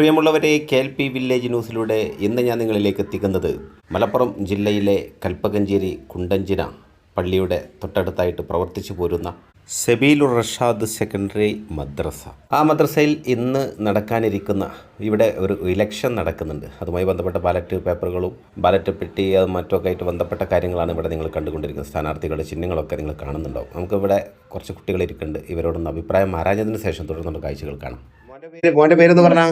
പ്രിയമുള്ളവരെ K L P village ന്യൂസിലൂടെ ഇന്ന് ഞാൻ നിങ്ങളിലേക്ക് എത്തിക്കുന്നത് മലപ്പുറം ജില്ലയിലെ കൽപ്പകഞ്ചേരി കുണ്ടഞ്ചിന പള്ളിയുടെ തൊട്ടടുത്തായിട്ട് പ്രവർത്തിച്ചു പോരുന്ന സെബീലുർ റഷാദ് സെക്കൻഡറി മദ്രസ. ആ മദ്രസയിൽ ഇന്ന് നടക്കാനിരിക്കുന്ന ഇവിടെ ഒരു ഇലക്ഷൻ നടക്കുന്നുണ്ട്. അതുമായി ബന്ധപ്പെട്ട ബാലറ്റ് പേപ്പറുകളും ബാലറ്റ് പെട്ടി അത് മറ്റൊക്കെ ആയിട്ട് ബന്ധപ്പെട്ട കാര്യങ്ങളാണ് ഇവിടെ നിങ്ങൾ കണ്ടുകൊണ്ടിരിക്കുന്നത്. സ്ഥാനാർത്ഥികളുടെ ചിഹ്നങ്ങളൊക്കെ നിങ്ങൾ കാണുന്നുണ്ടാവും. നമുക്കിവിടെ കുറച്ച് കുട്ടികൾ ഇരിക്കുന്നുണ്ട്. ഇവരോടൊന്ന് അഭിപ്രായം ആരാഞ്ഞതിന് ശേഷം തുടർന്നുള്ള കാഴ്ചകൾ കാണാം. മോന്റെ പേര് പറഞ്ഞാ?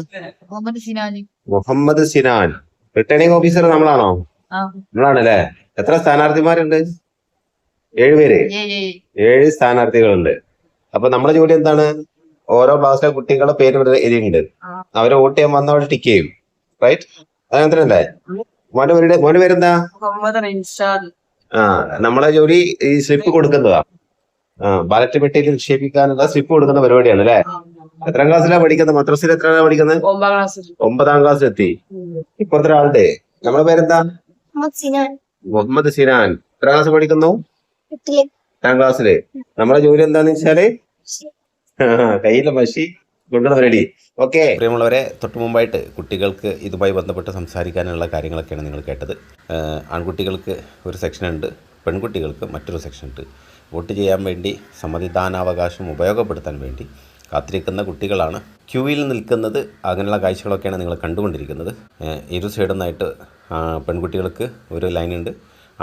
മുഹമ്മദ് സിനാനി മുഹമ്മദ് സിനാൻ. റിട്ടേണിംഗ് ഓഫീസർ നമ്മളാണോ? നമ്മളാണല്ലേ? എത്ര സ്ഥാനാർത്ഥിമാരുണ്ട്? ഏഴുപേര് ഏഴ് സ്ഥാനാർത്ഥികളുണ്ട്. അപ്പൊ നമ്മുടെ ജോലി എന്താണ്? ഓരോ ക്ലാസ്സിലെ കുട്ടികളുടെ പേര് ഇവിടെ എഴുതിയിട്ടുണ്ട്. അവരെ വോട്ട് ചെയ്യാൻ വന്നവരെ ടിക്ക് ചെയ്യും. റൈറ്റ് അങ്ങനത്തെ മോന്റെ പേരുടെ മോന്റെ പേരെന്താ? ആ നമ്മളെ ജോലി ഈ സ്ലിപ്പ് കൊടുക്കുന്നതാ. ആ ബാലറ്റ് പെട്ടിയിൽ നിക്ഷേപിക്കാനുള്ള സ്ലിപ്പ് കൊടുക്കുന്ന പരിപാടിയാണ് അല്ലേ എത്രാം ക്ലാസ്സിലാണ് പഠിക്കുന്നത് മദ്രസയിൽ എത്രയാണ് പഠിക്കുന്നത് ഒമ്പതാം ക്ലാസ്സിൽ ഒമ്പതാം ക്ലാസ്സിലെത്തി ഇപ്പോഴത്തെ ആളുടെ നമ്മുടെ പേരെന്താ? മുഹമ്മദ് സിനാൻ. എത്രാം ക്ലാസ് പഠിക്കുന്നു? എട്ടാം ക്ലാസ്സിൽ നമ്മളെ ജോലി എന്താന്ന് വെച്ചാൽ? കയ്യിലെ മഷി കൊണ്ടുവന്ന റെഡി ഓക്കെ പ്രിയമുള്ളവരെ തൊട്ട് മുമ്പായിട്ട് കുട്ടികൾക്ക് ഇതുമായി ബന്ധപ്പെട്ട് സംസാരിക്കാനുള്ള കാര്യങ്ങളൊക്കെയാണ് നിങ്ങൾ കേട്ടത്. ആൺകുട്ടികൾക്ക് ഒരു സെക്ഷൻ ഉണ്ട് പെൺകുട്ടികൾക്ക് മറ്റൊരു സെക്ഷൻ ഉണ്ട്. വോട്ട് ചെയ്യാൻ വേണ്ടി സമ്മതിദാനാവകാശം ഉപയോഗപ്പെടുത്താൻ വേണ്ടി കാത്തിരിക്കുന്ന കുട്ടികളാണ്. ക്യൂവിൽ നിൽക്കുന്നത് അങ്ങനെയുള്ള കാഴ്ചകളൊക്കെയാണ് നിങ്ങൾ കണ്ടുകൊണ്ടിരിക്കുന്നത്. ഇരു സൈഡിൽ നിന്നായിട്ട് പെൺകുട്ടികൾക്ക് ഒരു ലൈനുണ്ട്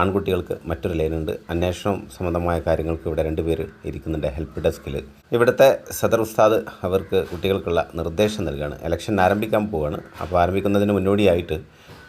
ആൺകുട്ടികൾക്ക് മറ്റൊരു ലൈനുണ്ട്. അന്വേഷണം സംബന്ധമായ കാര്യങ്ങൾക്ക് ഇവിടെ രണ്ടുപേർ ഇരിക്കുന്നുണ്ട് ഹെൽപ്പ് ഡെസ്കിൽ ഇവിടുത്തെ സദർ ഉസ്താദ് അവർക്ക് കുട്ടികൾക്കുള്ള നിർദ്ദേശം നൽകുകയാണ് ഇലക്ഷൻ ആരംഭിക്കാൻ പോവുകയാണ് അപ്പോൾ ആരംഭിക്കുന്നതിന് മുന്നോടിയായിട്ട്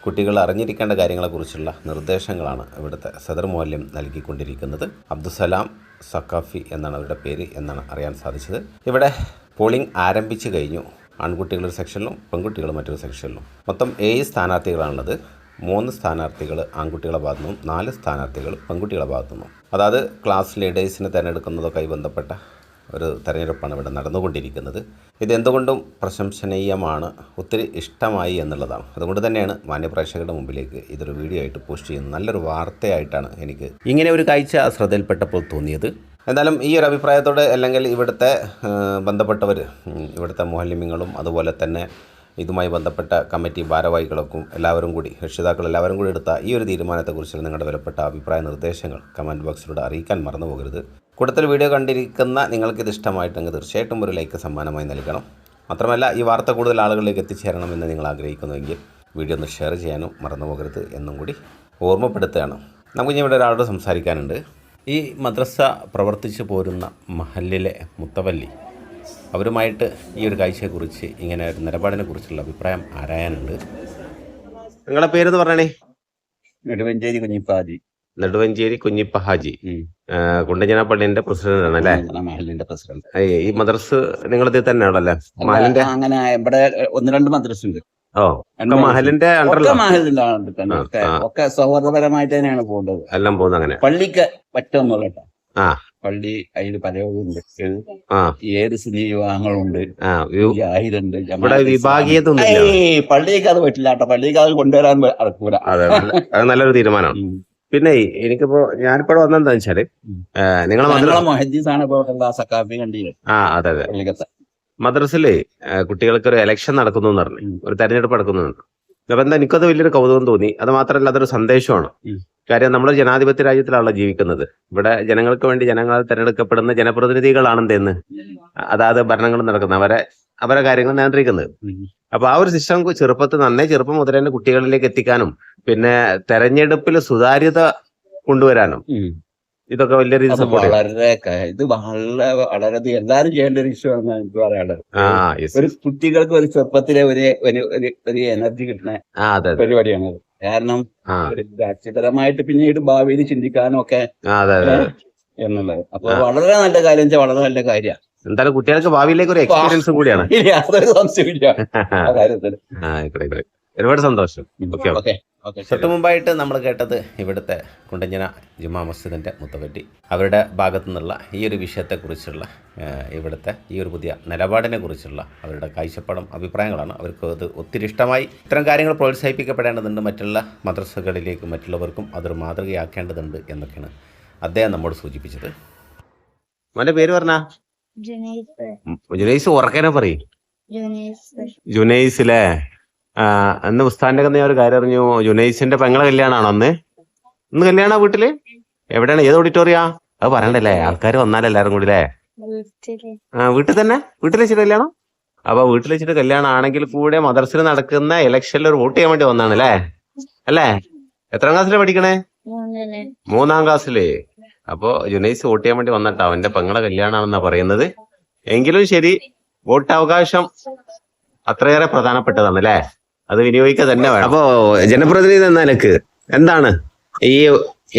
കുട്ടികൾ അറിഞ്ഞിരിക്കേണ്ട കാര്യങ്ങളെക്കുറിച്ചുള്ള നിർദ്ദേശങ്ങളാണ് ഇവിടുത്തെ സദർ മൂല്യം നൽകിക്കൊണ്ടിരിക്കുന്നത്. അബ്ദുസലാം സക്കാഫി എന്നാണ് അവരുടെ പേര് എന്നാണ് അറിയാൻ സാധിച്ചത്. ഇവിടെ പോളിംഗ് ആരംഭിച്ചു കഴിഞ്ഞു. ആൺകുട്ടികൾ ഒരു സെക്ഷനിലും പെൺകുട്ടികൾ മറ്റൊരു സെക്ഷനിലും. മൊത്തം ഏഴ് സ്ഥാനാർത്ഥികളാണുള്ളത്. മൂന്ന് സ്ഥാനാർത്ഥികൾ ആൺകുട്ടികളെ ഭാഗത്തു നിന്നും നാല് സ്ഥാനാർത്ഥികൾ പെൺകുട്ടികളെ ഭാഗത്തു നിന്നും അതായത് ക്ലാസ് ലീഡേഴ്സിനെ തിരഞ്ഞെടുക്കുന്നതൊക്കെ ബന്ധപ്പെട്ട ഒരു തെരഞ്ഞെടുപ്പാണ് ഇവിടെ നടന്നുകൊണ്ടിരിക്കുന്നത്. ഇതെന്തുകൊണ്ടും പ്രശംസനീയമാണ് ഒത്തിരി ഇഷ്ടമായി എന്നുള്ളതാണ്. അതുകൊണ്ട് തന്നെയാണ് മാന്യപ്രേക്ഷകരുടെ മുമ്പിലേക്ക് ഇതൊരു വീഡിയോ ആയിട്ട് പോസ്റ്റ് ചെയ്യുന്നത്. നല്ലൊരു വാർത്തയായിട്ടാണ് എനിക്ക് ഇങ്ങനെ ഒരു കാഴ്ച ശ്രദ്ധയിൽപ്പെട്ടപ്പോൾ തോന്നിയത്. എന്തായാലും ഈ ഒരു അഭിപ്രായത്തോടെ അല്ലെങ്കിൽ ഇവിടുത്തെ ബന്ധപ്പെട്ടവർ ഇവിടുത്തെ മോഹല്യമിങ്ങളും അതുപോലെ തന്നെ ഇതുമായി ബന്ധപ്പെട്ട കമ്മിറ്റി ഭാരവാഹികളൊക്കെ എല്ലാവരും കൂടി രക്ഷിതാക്കൾ എല്ലാവരും കൂടി എടുത്ത ഈ ഒരു തീരുമാനത്തെക്കുറിച്ചുള്ള നിങ്ങളുടെ വിലപ്പെട്ട അഭിപ്രായ നിർദ്ദേശങ്ങൾ കമന്റ് ബോക്സിലൂടെ അറിയിക്കാൻ മറന്നു പോകരുത് കൂടുതൽ വീഡിയോ കണ്ടിരിക്കുന്ന നിങ്ങൾക്കിത് ഇഷ്ടമായിട്ടെങ്കിൽ തീർച്ചയായിട്ടും ഒരു ലൈക്ക് സമ്മാനമായി നൽകണം. മാത്രമല്ല ഈ വാർത്ത കൂടുതൽ ആളുകളിലേക്ക് എത്തിച്ചേരണമെന്ന് നിങ്ങൾ ആഗ്രഹിക്കുന്നുവെങ്കിൽ വീഡിയോ ഒന്ന് ഷെയർ ചെയ്യാനും മറന്നു പോകരുത് എന്നും കൂടി ഓർമ്മപ്പെടുത്തുകയാണ്. നമുക്ക് ഇനി ഇവിടെ ഒരാളോട് സംസാരിക്കാനുണ്ട്. ഈ മദ്രസ പ്രവർത്തിച്ചു പോരുന്ന മഹല്ലിലെ മുത്തവല്ലി അവരുമായിട്ട് ഈ ഒരു കാഴ്ചയെക്കുറിച്ച് ഇങ്ങനെ ഒരു നിലപാടിനെ കുറിച്ചുള്ള അഭിപ്രായം ആരായാനുണ്ട്? നിങ്ങളുടെ പേരെന്ന് പറയണേ നെടുവഞ്ചേരി കുഞ്ഞിപ്പാതി. നെടുവഞ്ചേരി കുഞ്ഞിപ്പ ഹാജി. കുണ്ടഞ്ഞന പള്ളിന്റെ പ്രസിഡന്റ് ആണ് അല്ലേ? മഹലിന്റെ പ്രസിഡന്റ്. ഈ മദ്രസ് നിങ്ങളത് തന്നെയാണല്ലേ മഹലിന്റെ? അങ്ങനെ ഇവിടെ ഒന്ന് രണ്ട് മദ്രസ്. ഉണ്ട് ഓ മഹലിന്റെ മഹലിന്റെ ഒക്കെ സൗഹൃദപരമായിട്ട് തന്നെയാണ് പോകുന്നത് എല്ലാം പോകുന്നത് അങ്ങനെ. പള്ളിക്ക് ആ. പള്ളി അതിൽ പലവുണ്ട് ആ. ഏത് സ്ഥിതി വിവാഹങ്ങളുണ്ട്. ആ വി- ഇവിടെ വിഭാഗീയതൊന്നുമില്ല. ഏയ് പള്ളിക്ക് അത് പറ്റില്ല കേട്ടോ. പള്ളിക്ക് അത് കൊണ്ടുവരാൻ നടക്കൂല. നല്ലൊരു തീരുമാനമാണ്. പിന്നെ എനിക്കിപ്പോ ഞാനിപ്പോ വന്നെന്താ വെച്ചാൽ. നിങ്ങളെ ആ അതെ അതെ. മദ്രസിൽ കുട്ടികൾക്ക് ഒരു എലക്ഷൻ നടക്കുന്നു എന്ന് പറഞ്ഞു ഒരു തെരഞ്ഞെടുപ്പ് നടക്കുന്നു അപ്പൊ എന്താ എനിക്കത് വലിയൊരു കൗതുകം തോന്നി. അത് മാത്രമല്ല അതൊരു സന്ദേശമാണ്. കാര്യം നമ്മൾ ജനാധിപത്യ രാജ്യത്തിലാണല്ലോ ജീവിക്കുന്നത്. ഇവിടെ ജനങ്ങൾക്ക് വേണ്ടി ജനങ്ങളാൽ തെരഞ്ഞെടുക്കപ്പെടുന്ന ജനപ്രതിനിധികളാണ് എന്തെന്ന് അതാത് ഭരണങ്ങൾ നടക്കുന്ന അവരെ അവരെ കാര്യങ്ങൾ നിയന്ത്രിക്കുന്നത്. അപ്പൊ ആ ഒരു സിസ്റ്റം ചെറുപ്പത്തിൽ നന്നേ ചെറുപ്പം മുതൽ തന്നെ കുട്ടികളിലേക്ക് എത്തിക്കാനും പിന്നെ തെരഞ്ഞെടുപ്പിൽ സുതാര്യത കൊണ്ടുവരാനും ഇതൊക്കെ വലിയ സപ്പോർട്ട് വളരെ ക- ഇത് വളരെ വളരെ എല്ലാരും ചെയ്യേണ്ട ഒരു ഇഷ്യൂ ആണ് എനിക്ക് പറയാനുള്ളത്. ഒരു കുട്ടികൾക്ക് ഒരു ചെറുപ്പത്തിലെ ഒരു ഒരു എനർജി കിട്ടുന്ന ആ അതെ അതെ. പരിപാടിയാണ് കാരണം രാഷ്ട്രീയപരമായിട്ട് പിന്നീട് ഭാവിയിൽ ചിന്തിക്കാനും ഒക്കെ. എന്നുള്ളത്. അപ്പൊ വളരെ നല്ല കാര്യം വെച്ചാൽ വളരെ നല്ല കാര്യമാണ്. എന്തായാലും കുട്ടികൾക്ക് ഭാവിയിലേക്ക് ഒരു എക്സ്പീരിയൻസ് കൂടിയാണ്. യാതൊരു സംശയമില്ല ആ കാര്യത്തിൽ. ആ, ആയിക്കോട്ടെ, ആയിക്കോട്ടെ. ഒരുപാട് സന്തോഷം. ഓക്കെ തൊട്ട് മുമ്പായിട്ട് നമ്മൾ കേട്ടത് ഇവിടുത്തെ കുണ്ടഞ്ചന ജുമാ മസ്ജിദിന്റെ മുത്തപ്പറ്റി അവരുടെ ഭാഗത്തു നിന്നുള്ള ഈ ഒരു വിഷയത്തെക്കുറിച്ചുള്ള ഇവിടുത്തെ ഈ ഒരു പുതിയ നിലപാടിനെ കുറിച്ചുള്ള അവരുടെ കാഴ്ചപ്പാടും അഭിപ്രായങ്ങളാണ് അവർക്ക് അത് ഒത്തിരി ഇഷ്ടമായി. ഇത്തരം കാര്യങ്ങൾ പ്രോത്സാഹിപ്പിക്കപ്പെടേണ്ടതുണ്ട്. മറ്റുള്ള മദ്രസകളിലേക്ക് മറ്റുള്ളവർക്കും അതൊരു മാതൃകയാക്കേണ്ടതുണ്ട് എന്നൊക്കെയാണ് അദ്ദേഹം നമ്മോട് സൂചിപ്പിച്ചത്. മോന്റെ പേര് പറഞ്ഞാ? ഉറക്കനെ ജുനൈസ് ഉറക്കനെ പറയും. ജുനൈസ് അല്ലേ അന്ന് ഉസ്താന്റെ ഒക്കെ ഞാൻ ഒരു കാര്യം അറിഞ്ഞു. ജുനൈസിന്റെ പെങ്ങളെ കല്യാണമാണോ അന്ന്? ഇന്ന് കല്യാണ വീട്ടിൽ? എവിടെയാണ്? ഏത് ഓഡിറ്റോറിയാ? അത് പറയണ്ടല്ലേ? ആൾക്കാർ വന്നാലേ എല്ലാരും കൂടി അല്ലേ ആ വീട്ടിൽ തന്നെ? വീട്ടിൽ വെച്ചിട്ട് കല്യാണം? അപ്പൊ വീട്ടിൽ വെച്ചിട്ട് കല്യാണം ആണെങ്കിൽ കൂടെ മദർസിൽ നടക്കുന്ന ഇലക്ഷനിൽ ഒരു വോട്ട് ചെയ്യാൻ വേണ്ടി വന്നാണ് അല്ലേ അല്ലേ? എത്രാം ക്ലാസ്സിലാണ് പഠിക്കണേ? മൂന്നാം ക്ലാസ്സിൽ. അപ്പോ ജുനൈസ് വോട്ട് ചെയ്യാൻ വേണ്ടി വന്നിട്ടാ അവന്റെ പെങ്ങളെ കല്യാണമാണെന്നാ പറയുന്നത്. എങ്കിലും ശരി വോട്ട് അവകാശം അത്രയേറെ പ്രധാനപ്പെട്ടതാണ് അല്ലേ അത് വിനിയോഗിക്കുക തന്നെ വേണം. അപ്പോ ജനപ്രതിനിധി എന്ന നിലയ്ക്ക് എന്താണ് ഈ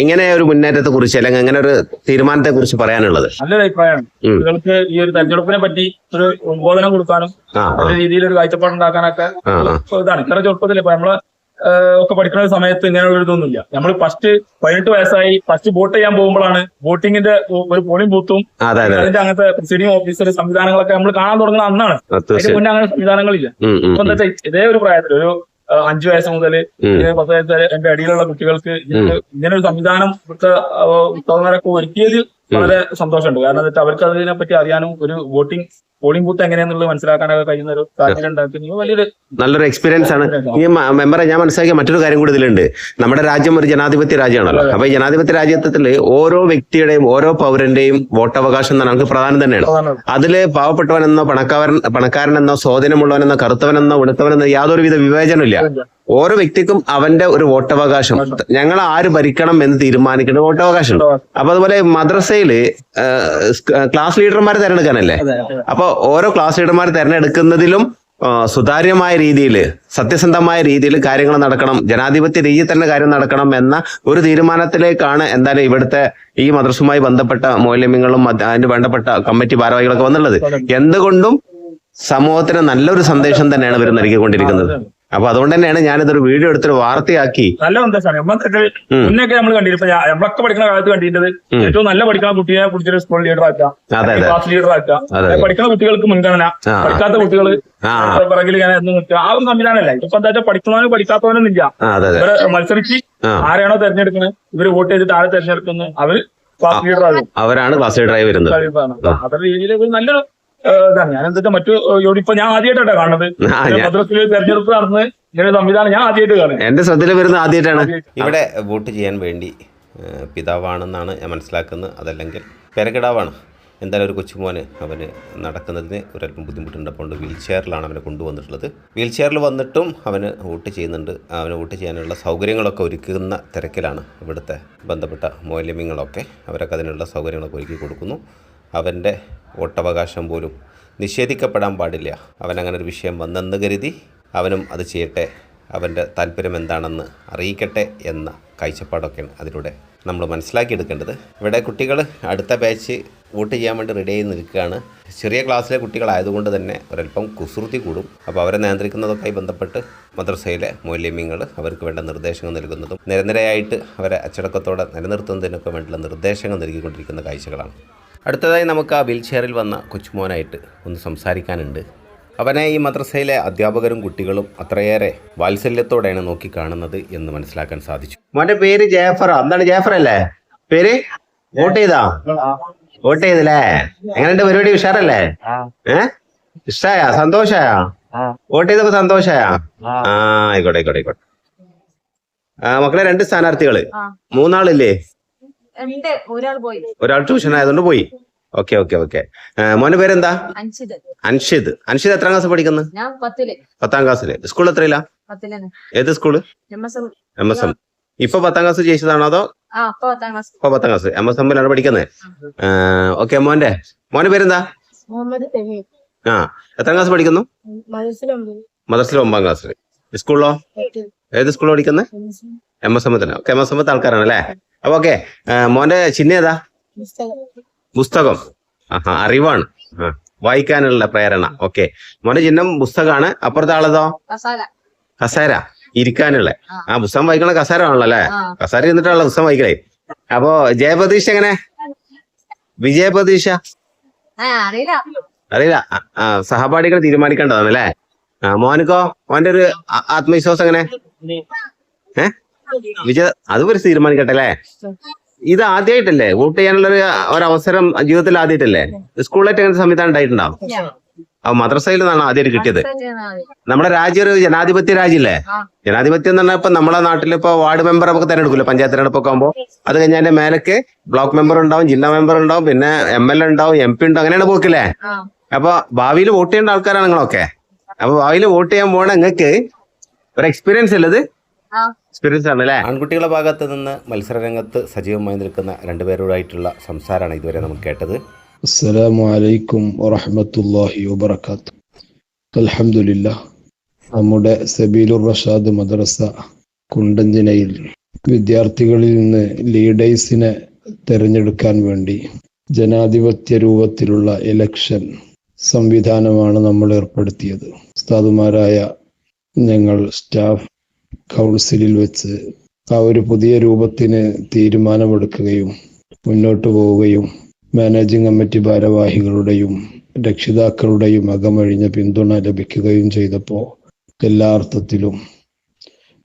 ഇങ്ങനെ ഒരു മുന്നേറ്റത്തെ കുറിച്ച് അല്ലെങ്കിൽ അങ്ങനെ ഒരു തീരുമാനത്തെ കുറിച്ച് പറയാനുള്ളത്? നല്ലൊരു അഭിപ്രായമാണ്. കുട്ടികൾക്ക് ഈ ഒരു തെരഞ്ഞെടുപ്പിനെ പറ്റി ഒരു ഉദ്ബോധനം കൊടുക്കാനും നല്ല രീതിയിൽ ഒരു കാഴ്ചപ്പാട് ഉണ്ടാക്കാനൊക്കെ. ഇതാണ്. ഇത്ര ചെറുപ്പത്തിൽ ഇപ്പൊ നമ്മൾ ഒക്കെ പഠിക്കുന്ന സമയത്ത് ഇങ്ങനെയുള്ള ഇതൊന്നുമില്ല. നമ്മൾ ഫസ്റ്റ് പതിനെട്ട് വയസ്സായി ഫസ്റ്റ് വോട്ട് ചെയ്യാൻ പോകുമ്പോഴാണ് വോട്ടിങ്ങിന്റെ ഒരു പോളിംഗ് ബൂത്തും അതെ അതെ അതിന്റെ അങ്ങനത്തെ പ്രിസൈഡിംഗ് ഓഫീസർ സംവിധാനങ്ങളൊക്കെ നമ്മൾ കാണാൻ തുടങ്ങുന്ന അന്നാണ്. അതിന് മുന്നേ അങ്ങനെ സംവിധാനങ്ങളില്ല. ഇപ്പൊ എന്താ വെച്ചാൽ ഇതേ ഒരു പ്രായത്തിൽ ഒരു അഞ്ചു വയസ്സ് മുതൽ. പത്ത് വയസ്സ് വരെ എന്റെ അടിയിലുള്ള കുട്ടികൾക്ക് ഇങ്ങനെ ഒരു സംവിധാനം ഇവിടുത്തെ ഒരുക്കിയതിൽ ഒരുക്കിയത് വളരെ സന്തോഷമുണ്ട്. കാരണം എന്താ അവർക്ക് അതിനെ പറ്റി അറിയാനും ഒരു വോട്ടിംഗ് പോളിംഗ് ബൂത്ത് എങ്ങനെയാന്നുള്ളത് മനസ്സിലാക്കാനൊക്കെ കഴിയുന്ന ഒരു സാഹചര്യം ഉണ്ടാക്കുന്നത് വലിയൊരു നല്ലൊരു എക്സ്പീരിയൻസ് ആണ്. ഈ മെമ്പറെ ഞാൻ മനസ്സിലാക്കിയ മറ്റൊരു കാര്യം കൂടി ഇതിലുണ്ട്. നമ്മുടെ രാജ്യം ഒരു ജനാധിപത്യ രാജ്യമാണല്ലോ. അപ്പൊ ഈ ജനാധിപത്യ രാജ്യത്തിൽ ഓരോ വ്യക്തിയുടെയും ഓരോ പൗരന്റെയും വോട്ടവകാശം എന്നാണ് നമുക്ക് പ്രധാനം തന്നെയാണ്. അതിൽ പാവപ്പെട്ടവനെന്നോ പണക്കാരൻ പണക്കാരനെന്നോ സ്വാധീനമുള്ളവനെന്നോ കറുത്തവനെന്നോ വെളുത്തവനെന്നോ യാതൊരുവിധ വിവേചനമില്ല ഓരോ വ്യക്തിക്കും അവന്റെ ഒരു വോട്ടവകാശം. ഞങ്ങൾ ആര് ഭരിക്കണം എന്ന് തീരുമാനിക്കുന്ന വോട്ടവകാശം അപ്പൊ അതുപോലെ മദ്രസയിൽ ക്ലാസ് ലീഡർമാരെ തെരഞ്ഞെടുക്കാനല്ലേ? അപ്പൊ ഓരോ ക്ലാസ് ലീഡർമാരെ തെരഞ്ഞെടുക്കുന്നതിലും സുതാര്യമായ രീതിയിൽ സത്യസന്ധമായ രീതിയിൽ കാര്യങ്ങൾ നടക്കണം ജനാധിപത്യ രീതിയിൽ തന്നെ കാര്യം നടക്കണം എന്ന ഒരു തീരുമാനത്തിലേക്കാണ് എന്തായാലും ഇവിടുത്തെ ഈ മദ്രസുമായി ബന്ധപ്പെട്ട മൂല്യങ്ങളും അതിന് വേണ്ടപ്പെട്ട കമ്മിറ്റി ഭാരവാഹികളൊക്കെ വന്നുള്ളത്. എന്തുകൊണ്ടും സമൂഹത്തിന് നല്ലൊരു സന്ദേശം തന്നെയാണ് ഇവർ നൽകിക്കൊണ്ടിരിക്കുന്നത്. അപ്പൊ അതുകൊണ്ട് തന്നെയാണ് ഞാനിതൊരു വീഡിയോ എടുത്തൊരു വാർത്തയാക്കി. നല്ല സന്തോഷമാണ് നമ്മളൊക്കെ ഉം. മുന്നൊക്കെ നമ്മൾ കണ്ടിരുന്നു. നമ്മളൊക്കെ പഠിക്കുന്ന കാലത്ത് കണ്ടിരുന്നത്. ഏറ്റവും നല്ല പഠിക്കുന്ന കുട്ടിയെ കുറിച്ചൊരു സ്കൂൾ ലീഡർ ആക്കാം ക്ലാസ് ലീഡർ ആക്കാം. പഠിക്കുന്ന കുട്ടികൾക്ക് മുൻഗണന. പഠിക്കാത്ത കുട്ടികൾ പിറകിൽ ഇങ്ങനെ നിൽക്കുക. ആ ഒരു സംവിധാനമല്ല ഇപ്പൊ എന്താ വെച്ചാൽ പഠിക്കുന്നവനും പഠിക്കാത്തവനൊന്നും ഇല്ല. ഇവരെ മത്സരിച്ച് ആരാണോ ആരെയാണോ തെരഞ്ഞെടുക്കുന്നത്? ഇവർ വോട്ട് ചെയ്തിട്ട് ആരെ തെരഞ്ഞെടുക്കുന്നത് അവർ ക്ലാസ് ലീഡർ ആകും. അവരാണ് ക്ലാസ് ലീഡറായി വരുന്നത്. ആ. അതൊരു രീതിയിൽ നല്ലൊരു ഞാൻ മറ്റു ഇവിടെ ഇപ്പൊ ഞാൻ ആദ്യമായിട്ടാണ് കാണുന്നത്. മദ്രസിൽ തെരഞ്ഞെടുപ്പ് നടന്ന് ഇങ്ങനെ സംവിധാനം ഞാൻ ആദ്യമായിട്ട് കാണുന്നത്. എന്റെ ശ്രദ്ധയിൽ വരുന്ന ആദ്യമായിട്ടാണ് ഇവിടെ വോട്ട് ചെയ്യാൻ വേണ്ടി പിതാവാണെന്നാണ് ഞാൻ മനസ്സിലാക്കുന്നത്. അതല്ലെങ്കിൽ പെരകിടാവാണ് എന്തായാലും ഒരു കൊച്ചുമോന് അവന് നടക്കുന്നതിന് ഒരല്പം ബുദ്ധിമുട്ടുണ്ടപ്പോൾ വീൽ ചെയറിലാണ് അവനെ കൊണ്ടുവന്നിട്ടുള്ളത്. വീൽ ചെയറിൽ വന്നിട്ടും അവന് വോട്ട് ചെയ്യുന്നുണ്ട്. അവന് വോട്ട് ചെയ്യാനുള്ള സൗകര്യങ്ങളൊക്കെ ഒരുക്കുന്ന തിരക്കിലാണ് ഇവിടുത്തെ ബന്ധപ്പെട്ട മൂല്യമ്യങ്ങളൊക്കെ അവരൊക്കെ അതിനുള്ള സൗകര്യങ്ങളൊക്കെ ഒരുക്കി കൊടുക്കുന്നു. അവന്റെ വോട്ടവകാശം പോലും നിഷേധിക്കപ്പെടാൻ പാടില്ല. അവൻ അങ്ങനെ ഒരു വിഷയം വന്നെന്ന് കരുതി അവനും അത് ചെയ്യട്ടെ അവന്റെ താല്പര്യം എന്താണെന്ന് അറിയിക്കട്ടെ എന്ന കാഴ്ചപ്പാടൊക്കെയാണ് അതിലൂടെ നമ്മൾ മനസ്സിലാക്കിയെടുക്കേണ്ടത്. ഇവിടെ കുട്ടികൾ അടുത്ത ബാച്ച് വോട്ട് ചെയ്യാൻ വേണ്ടി റെഡി ആയി നിൽക്കുകയാണ്. ചെറിയ ക്ലാസ്സിലെ കുട്ടികളായതുകൊണ്ട് തന്നെ ഒരല്പം കുസൃതി കൂടും. അപ്പോൾ അവരെ നിയന്ത്രിക്കുന്നതൊക്കെയായി ബന്ധപ്പെട്ട് മദ്രസയിലെ മൂല്യമ്യങ്ങൾ അവർക്ക് വേണ്ട നിർദ്ദേശങ്ങൾ നൽകുന്നതും നിരനിരയായിട്ട് അവരെ അച്ചടക്കത്തോടെ നിലനിർത്തുന്നതിനൊക്കെ വേണ്ടിയുള്ള നിർദ്ദേശങ്ങൾ നൽകിക്കൊണ്ടിരിക്കുന്ന കാഴ്ചകളാണ്. അടുത്തതായി നമുക്ക് ആ വീൽചെയറിൽ വന്ന കൊച്ചുമോനായിട്ട് ഒന്ന് സംസാരിക്കാനുണ്ട്. അവനെ ഈ മദ്രസയിലെ അധ്യാപകരും കുട്ടികളും അത്രയേറെ വാത്സല്യത്തോടെയാണ് നോക്കി കാണുന്നത് എന്ന് മനസ്സിലാക്കാൻ സാധിച്ചു. മോന്റെ പേര് ജയഫറ. എന്താണ് ജയഫർ അല്ലേ? പേര്? വോട്ട് ചെയ്താ? വോട്ട് ചെയ്തല്ലേ? എങ്ങനെയുണ്ട് പരിപാടി? ഉഷാറല്ലേ? ഏ? ഇഷ്ടായ സന്തോഷായ? വോട്ട് ചെയ്തപ്പോ സന്തോഷായ? ആ. ആയിക്കോട്ടെ ആയിക്കോട്ടെ ആയിക്കോട്ടെ. മക്കളെ രണ്ട് സ്ഥാനാർത്ഥികൾ. മൂന്നാളില്ലേ? ഉണ്ട്. ഒരാൾ പോയി. ഒരാൾ ട്യൂഷൻ ആയതുകൊണ്ട് പോയി. ഓക്കെ ഓക്കെ ഓക്കെ മോനെ പേരെന്താ? അൻഷിത്. അൻഷിദ് അൻഷിദ് എത്രാം ക്ലാസ് പഠിക്കുന്നു? ഞാൻ പത്തിൽ. പത്താം ക്ലാസ്സിൽ സ്കൂൾ എത്രയില്ല പത്തിലാണ്. ഏത് school M S M M S M ഇപ്പൊ പത്താം ക്ലാസ് ജയിച്ചതാണോ അതോ? ഇപ്പൊ പത്താം ക്ലാസ് എം എസ് എമ്മിലാണ് പഠിക്കുന്നത് ഓക്കെ മോന്റെ. മോന്റെ പേരെന്താ? മുഹമ്മദ് ആ എത്രാം ക്ലാസ് പഠിക്കുന്നു? മദർസിൽ ഒമ്പതാം. ക്ലാസ്സിൽ സ്കൂളിലോ ഏത് സ്കൂളിലോ പഠിക്കുന്നത് എം എസ് എം തന്നെ ഓക്കെ എം എസ് എമ്മത്തെ ആൾക്കാരാണ് അല്ലേ? അപ്പൊ ഓക്കെ മോന്റെ ചിഹ്നം ഏതാ? പുസ്തകം. ആഹാ അറിവാണ്. വായിക്കാനുള്ള പ്രേരണ. ഓക്കെ മോന്റെ ചിഹ്നം പുസ്തകമാണ്. അപ്പുറത്തെ ആളതോ? കസേര. ഇരിക്കാനുള്ള. ആ. പുസ്തകം വായിക്കണ കസേര ആണല്ലോ അല്ലെ? കസേര ഇരുന്നിട്ടാണല്ലോ പുസ്തകം വായിക്കണേ അപ്പോ ജയപ്രതീക്ഷ എങ്ങനെ? വിജയപ്രതീക്ഷ ആ അറിയില്ല. ആ, സഹപാഠികൾ തീരുമാനിക്കേണ്ടതാണ് അല്ലേ? ആ മോനിക്കോ? മോന്റെ ഒരു ആത്മവിശ്വാസം എങ്ങനെ? ഏ? വിജയ അത് ഒരു തീരുമാനിക്കട്ടെ ഇത് ആദ്യമായിട്ടല്ലേ വോട്ട് ചെയ്യാനുള്ള ഒരു അവസരം ജീവിതത്തിൽ ആദ്യമായിട്ടല്ലേ സ്കൂളിലായിട്ട് അങ്ങനെ സംവിധാനം ഉണ്ടായിട്ടുണ്ടാവും? ആ മദ്രസയിൽ നിന്നാണ് ആദ്യമായിട്ട് കിട്ടിയത്. നമ്മുടെ രാജ്യം ഒരു ജനാധിപത്യ രാജ്യല്ലേ. ജനാധിപത്യം എന്ന് പറഞ്ഞാൽ ഇപ്പൊ നമ്മളെ നാട്ടിൽ ഇപ്പൊ വാർഡ് മെമ്പർ നമുക്ക് തെരഞ്ഞെടുക്കില്ല പഞ്ചായത്ത് തെരഞ്ഞെടുപ്പൊക്കെ ആകുമ്പോൾ അത് കഴിഞ്ഞാൽ അതിന്റെ മേലക്ക് ബ്ലോക്ക് മെമ്പർ ഉണ്ടാവും ജില്ലാ മെമ്പർ ഉണ്ടാവും പിന്നെ എം എൽ എ ഉണ്ടാവും എം പി ഉണ്ടാവും അങ്ങനെയാണ് പോക്കില്ലേ? അപ്പൊ ഭാവിയിൽ വോട്ട് ചെയ്യേണ്ട ആൾക്കാരാണ് നിങ്ങളൊക്കെ. അപ്പൊ ഭാവിയിൽ വോട്ട് ചെയ്യാൻ പോകണ നിങ്ങൾക്ക് ഒരു എക്സ്പീരിയൻസ് ഉള്ളത് എക്സ്പീരിയൻസ് ആണ് അല്ലേ ആൺകുട്ടികളുടെ ഭാഗത്ത് നിന്ന് മത്സരരംഗത്ത് സജീവമായി നിൽക്കുന്ന രണ്ടുപേരോടായിട്ടുള്ള സംസാരമാണ് ഇതുവരെ നമുക്ക് കേട്ടത്. അസ്സലാമു അലൈക്കും വറഹമത്തല്ലാഹി വബർക്കാത്തു അലഹമുല്ല നമ്മുടെ സബീലുർ റഷാദ് മദ്രസ കുണ്ടഞ്ചിനയിൽ വിദ്യാർത്ഥികളിൽ നിന്ന് ലീഡേഴ്സിനെ തിരഞ്ഞെടുക്കാൻ വേണ്ടി ജനാധിപത്യ രൂപത്തിലുള്ള ഇലക്ഷൻ സംവിധാനമാണ് നമ്മൾ ഏർപ്പെടുത്തിയത്. ഉസ്താദുമാരായ ഞങ്ങൾ സ്റ്റാഫ് കൗൺസിലിൽ വെച്ച് ആ ഒരു പുതിയ രൂപത്തിന് തീരുമാനമെടുക്കുകയും മുന്നോട്ട് പോവുകയും മാനേജിംഗ് കമ്മിറ്റി ഭാരവാഹികളുടെയും രക്ഷിതാക്കളുടെയും അകമഴിഞ്ഞ പിന്തുണ ലഭിക്കുകയും ചെയ്തപ്പോൾ എല്ലാ അർത്ഥത്തിലും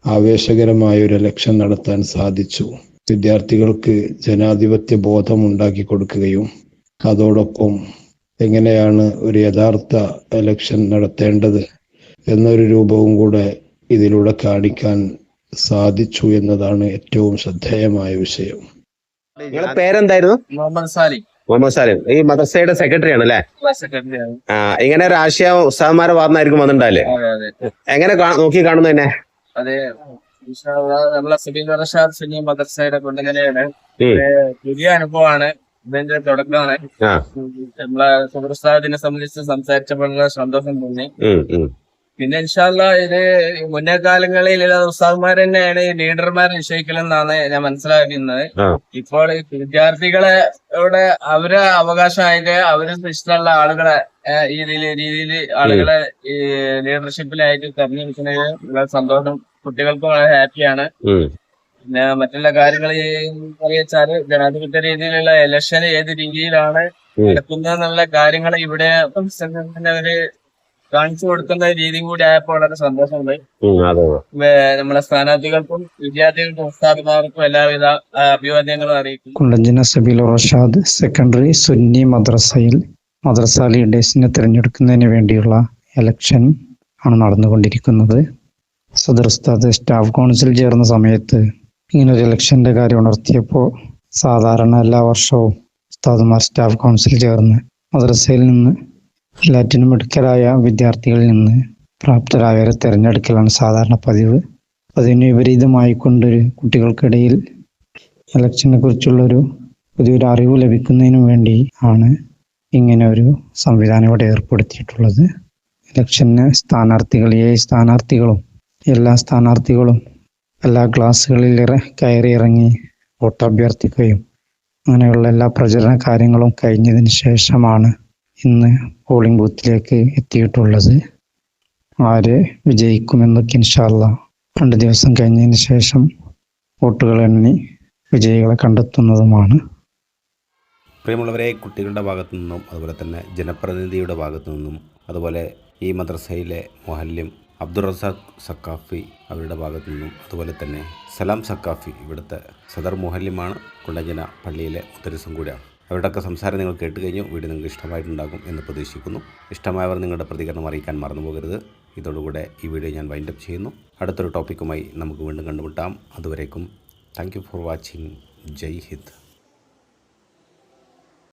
ആവേശകരമായ ഒരു ഇലക്ഷൻ നടത്താൻ സാധിച്ചു. വിദ്യാർത്ഥികൾക്ക് ജനാധിപത്യ ബോധം ഉണ്ടാക്കി കൊടുക്കുകയും അതോടൊപ്പം എങ്ങനെയാണ് ഒരു യഥാർത്ഥ ഇലക്ഷൻ നടത്തേണ്ടത് എന്നൊരു രൂപവും കൂടെ ഇതിലൂടെ കാണിക്കാൻ സാധിച്ചു എന്നതാണ് ഏറ്റവും ശ്രദ്ധേയമായ വിഷയം. നിങ്ങളുടെ പേരെന്തായിരുന്നു? മുഹമ്മദ് സാലിം. മുഹമ്മദ് സാലിം. ഈ മദ്രസയുടെ സെക്രട്ടറി ആണ് അല്ലേ? സെക്രട്ടറി ആണ് ആ ഇങ്ങനെ രാഷ്ട്രീയ ഉസ്താദ്മാരെ വന്നായിരിക്കും അതെ എങ്ങനെ നോക്കി കാണുന്നു തന്നെ? അതെ നമ്മളെ. പുതിയ അനുഭവമാണ്. ഇതിന്റെ തുടക്കമാണ്. നമ്മളെ സുഹൃത്താദിനെ സംബന്ധിച്ച് സംസാരിച്ചപ്പോഴുള്ള സന്തോഷം തോന്നി. പിന്നെ ഇൻഷാല്ല ഇത് മുന്നേ കാലങ്ങളിൽ ഉസ്താദ്മാർ തന്നെയാണ് ഈ ലീഡർമാരെ നിശ്ചയിക്കലെന്നാണ് ഞാൻ മനസ്സിലാക്കുന്നത്. ഇപ്പോൾ വിദ്യാർത്ഥികളെ ഇവിടെ അവരെ അവകാശമായിട്ട് അവർ ഇഷ്ടമുള്ള ആളുകളെ ഈ രീതിയിൽ ആളുകളെ ഈ ലീഡർഷിപ്പിലായിട്ട് തെരഞ്ഞെടുക്കുന്നതിൽ വളരെ സന്തോഷം കുട്ടികൾക്ക് വളരെ ഹാപ്പിയാണ്. പിന്നെ മറ്റുള്ള കാര്യങ്ങൾ അറിയിച്ചാൽ ജനാധിപത്യ രീതിയിലുള്ള ഇലക്ഷൻ ഏത് രീതിയിലാണ് നടക്കുന്നത് എന്നുള്ള കാര്യങ്ങൾ ഇവിടെ അവർ കാണിച്ചു കൊടുക്കുന്ന രീതി കൂടി ആയപ്പോൾ വളരെ സന്തോഷമുണ്ട്. നമ്മളെ സ്ഥാനാർത്ഥികൾക്കും വിദ്യാർത്ഥികൾക്കും ഉസ്താദുമാർക്കും എല്ലാവിധ അഭിവാദ്യങ്ങളും അറിയിക്കും കുണ്ടഞ്ചിന സബീൽ റഷാദ് സെക്കൻഡറി സുന്നി മദ്രസയിൽ മദ്രസ ലീഡേഴ്സിനെ തിരഞ്ഞെടുക്കുന്നതിന് വേണ്ടിയുള്ള എലക്ഷൻ ആണ് നടന്നുകൊണ്ടിരിക്കുന്നത്. സദർ ഉസ്താദ് സ്റ്റാഫ് കൗൺസിൽ ചേർന്ന സമയത്ത് ഇങ്ങനൊരു ഇലക്ഷന്റെ കാര്യം ഉണർത്തിയപ്പോൾ സാധാരണ എല്ലാ വർഷവും ഉസ്താദുമാർ സ്റ്റാഫ് കൗൺസിൽ ചേർന്ന് മദ്രസയിൽ നിന്ന് എല്ലാറ്റിനും മിടുക്കരായ വിദ്യാർത്ഥികളിൽ നിന്ന് പ്രാപ്തരായവരെ തിരഞ്ഞെടുക്കലാണ് സാധാരണ പതിവ്. അതിന് വിപരീതമായി കൊണ്ടൊരു കുട്ടികൾക്കിടയിൽ ഇലക്ഷനെ കുറിച്ചുള്ളൊരു പുതിയൊരു അറിവ് ലഭിക്കുന്നതിനു വേണ്ടി ആണ് ഇങ്ങനെ ഒരു സംവിധാനം ഇവിടെ ഏർപ്പെടുത്തിയിട്ടുള്ളത്. ഇലക്ഷന് സ്ഥാനാർത്ഥികൾ ഏ സ്ഥാനാർത്ഥികളും എല്ലാ സ്ഥാനാർത്ഥികളും എല്ലാ ക്ലാസ്സുകളിൽ കയറി ഇറങ്ങി വോട്ട് അഭ്യർത്ഥിക്കുകയും അങ്ങനെയുള്ള എല്ലാ പ്രചരണ കാര്യങ്ങളും കഴിഞ്ഞതിന് ശേഷമാണ് ഇന്ന് പോളിംഗ് ബൂത്തിലേക്ക് എത്തിയിട്ടുള്ളത്. ആര് വിജയിക്കുമെന്നൊക്കെ ഇൻഷാല്ല രണ്ട് ദിവസം കഴിഞ്ഞതിന് ശേഷം വോട്ടുകൾ എണ്ണി വിജയികളെ കണ്ടെത്തുന്നതുമാണ്. പ്രിയമുള്ളവരെ കുട്ടികളുടെ ഭാഗത്തു നിന്നും അതുപോലെ തന്നെ ജനപ്രതിനിധിയുടെ ഭാഗത്തു നിന്നും അതുപോലെ ഈ മദ്രസയിലെ മൊഹല്യം അബ്ദുറസാഖ് സക്കാഫി അവരുടെ ഭാഗത്തു നിന്നും അതുപോലെ തന്നെ സലാം സക്കാഫി ഇവിടുത്തെ സദർ മുഹല്യമാണ് കുണ്ടഞ്ചന പള്ളിയിലെ ഉത്തരസം കൂടിയാണ്. അവരുടെയൊക്കെ സംസാരം നിങ്ങൾ കേട്ട് കഴിഞ്ഞു. വീഡിയോ നിങ്ങൾക്ക് ഇഷ്ടമായിട്ടുണ്ടാകും എന്ന് പ്രതീക്ഷിക്കുന്നു. ഇഷ്ടമായവർ നിങ്ങളുടെ പ്രതികരണം അറിയിക്കാൻ മറന്നുപോകരുത് ഇതോടുകൂടെ ഈ വീഡിയോ ഞാൻ വൈൻഡപ്പ് ചെയ്യുന്നു. അടുത്തൊരു ടോപ്പിക്കുമായി നമുക്ക് വീണ്ടും കണ്ടുമുട്ടാം. അതുവരേക്കും thank for watching Jai Hind.